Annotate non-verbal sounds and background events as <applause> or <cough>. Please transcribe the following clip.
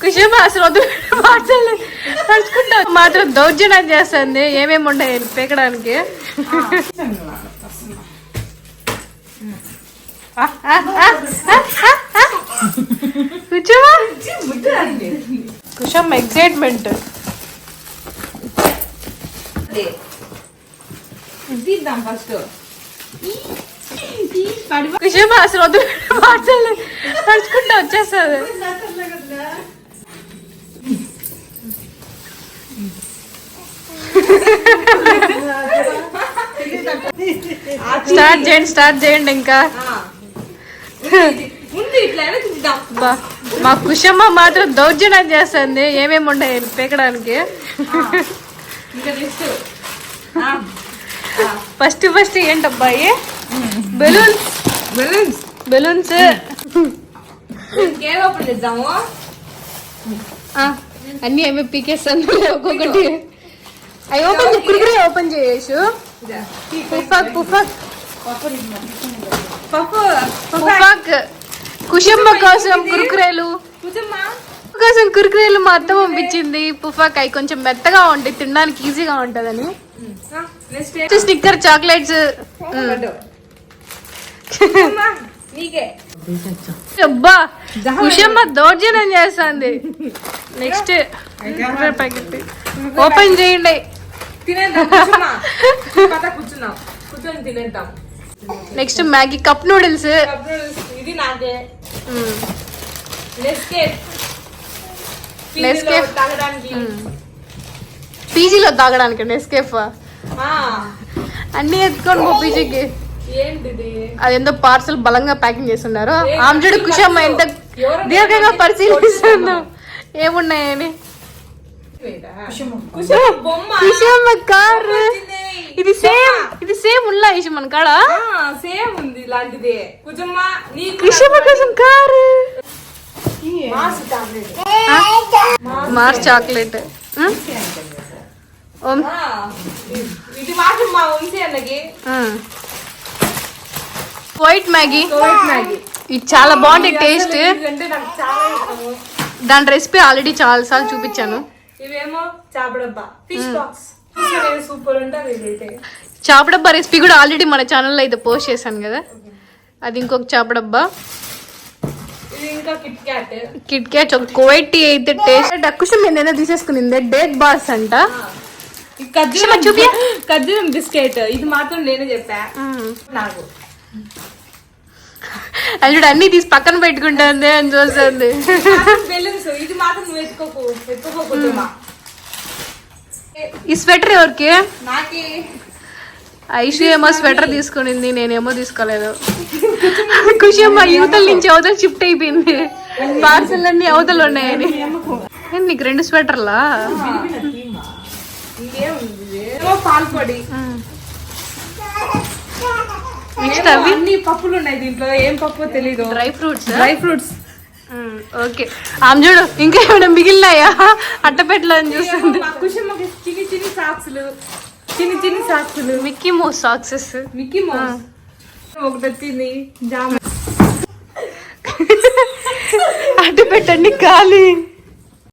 కుషేమ అసలు వద్దు మాటలు నడుచుకుంటా మాత్రం దౌర్జన్యం చేస్తుంది. ఏమేమి ఉన్నాయి పీకడానికి? ఆ, ఆ, ఆ, ఆ, ఆ, ఆ. కూర్చోవా కుషమ్ ఎక్సైట్మెంట్ తీద్దాం ఫస్ట్ కుషేమ అసలు వద్దు మాటలు నడుచుకుంటా వచ్చేస్తుంది. స్టార్ట్ చేయండి స్టార్ట్ చేయండి ఇంకా. మా కుషమ్మ మాత్రం దౌర్జన్యం చేస్తుంది. ఏమేమి ఉన్నాయి పీకడానికి? ఫస్ట్ ఫస్ట్ ఏంటబ్బాయి బెలూన్స్. బెలూన్స్. బెలూన్స్. అన్ని ఏమేమి పీకేస్తాను ఒక్కొక్కటి. అవి ఓపెన్ కురుకురే ఓపెన్ చేయొచ్చు పుఫాక్ పుఫాక్ పప్పు కోసం కురుకురేలు. కోసం కురుకురేలు మా అత్త పంపించింది. పుఫాక్ అవి కొంచెం మెత్తగా ఉంటాయి తినడానికి ఈజీగా ఉంటుందని. స్టిక్కర్ చాక్లెట్స్ అబ్బా కుషమ్మ దౌర్జన్యం చేస్తుంది. Next packet. ఓపెన్ చేయండి. తినేద్దాం కూర్చున్నాం. కూర్చొని తినేద్దాం. నెక్స్ట్ మ్యాగీ కప్ నూడిల్స్ ఇది నాకే నెస్కేఫ్. తాగడానికి. పీజీలో తాగడానికి నెస్కేఫ్ ఆ, అన్ని ఎత్తుకొని పో పీజీకి అదేందో పార్సల్ బలంగా ప్యాకింగ్ చేస్తున్నారు? అది కుషమ్మ. ఎంత దీర్ఘంగా ఎవరు పరిశీలిస్తుందో ఏమున్నాయని? కుషమ్మ. కార్. ఇది సేమ్ ఇది సేమ్ ఉల్లా ఇషు మన కాడ? ఆ, సేమ్ ఉంది ఇలాంటిది. కుజమ్మ నీకు కుషమ్మ కోసం కారు. మాస్ టాబ్లెట్. మార్చ్ చాక్లెట్. ఇది మా వంశీ అన్నకి. వైట్ మ్యాగీ కోవిడ్ మ్యాగీ ఇది చాలా బాగుంది టేస్ట్ అంటే నాకు చాలా ఇష్టము. దాని రెసిపీ ఆల్రెడీ చాలా సార్లు చూపించాను. ఇవేమో చాపడబ్బా. ఫిష్ బాక్స్ సూపర్ ఉంటుంది ఇదైతే. చాపడబ్బా రెసిపీ కూడా ఆల్రెడీ మన ఛానల్లో అయితే పోస్ట్ చేశాను కదా. అది ఇంకొక చాపడబ్బా. ఇది ఇంకా కిట్ క్యాట్ క్యాట్ ఒక కువైట్ అయితే టేస్ట్. డక్కుషం ఏదైనా తీసేసుకునింది డేట్ బార్స్ అంట. ఖర్జూరం చూపి. ఖర్జూరం బిస్కెట్. ఇది మాత్రం నేనే చెప్పా. నాకు. అది చూడు అన్ని తీసి పక్కన పెట్టుకుంటుంది అని చూస్తుంది. ఇది మాత్రం నువ్వు ఎత్తుకోకు ఎత్తుకోకూడదు ఈ స్వెటర్ ఎవరికి? ఐషు ఏమో స్వెటర్ తీసుకునింది నేనేమో తీసుకోలేదు. ఖుషి అమ్మ యువతల నుంచి అవతల షిఫ్ట్ అయిపోయింది. పార్సల్ అన్ని అవతలు ఉన్నాయని. నీకు రెండు స్వెటర్లా? నెక్స్ట్ అవి? పప్పులు ఉన్నాయి దీంట్లో. ఏం పప్పు తెలీదు. Dry fruits dry fruits okay ఆమె చూడు ఇంకా ఏమైనా మిగిలినాయా? అట్టపెట్టలో అని చూస్తుంది. కుషమ్మకి చిన్ని చిన్ని సాక్సులు చిన్ని చిన్ని సాక్సులు. మిక్కీ మో సాక్సెస్. Mickey Mouse. ఒకటి వచ్చింది జామ. <laughs> అట్టపెట్టండి ఖాళీ.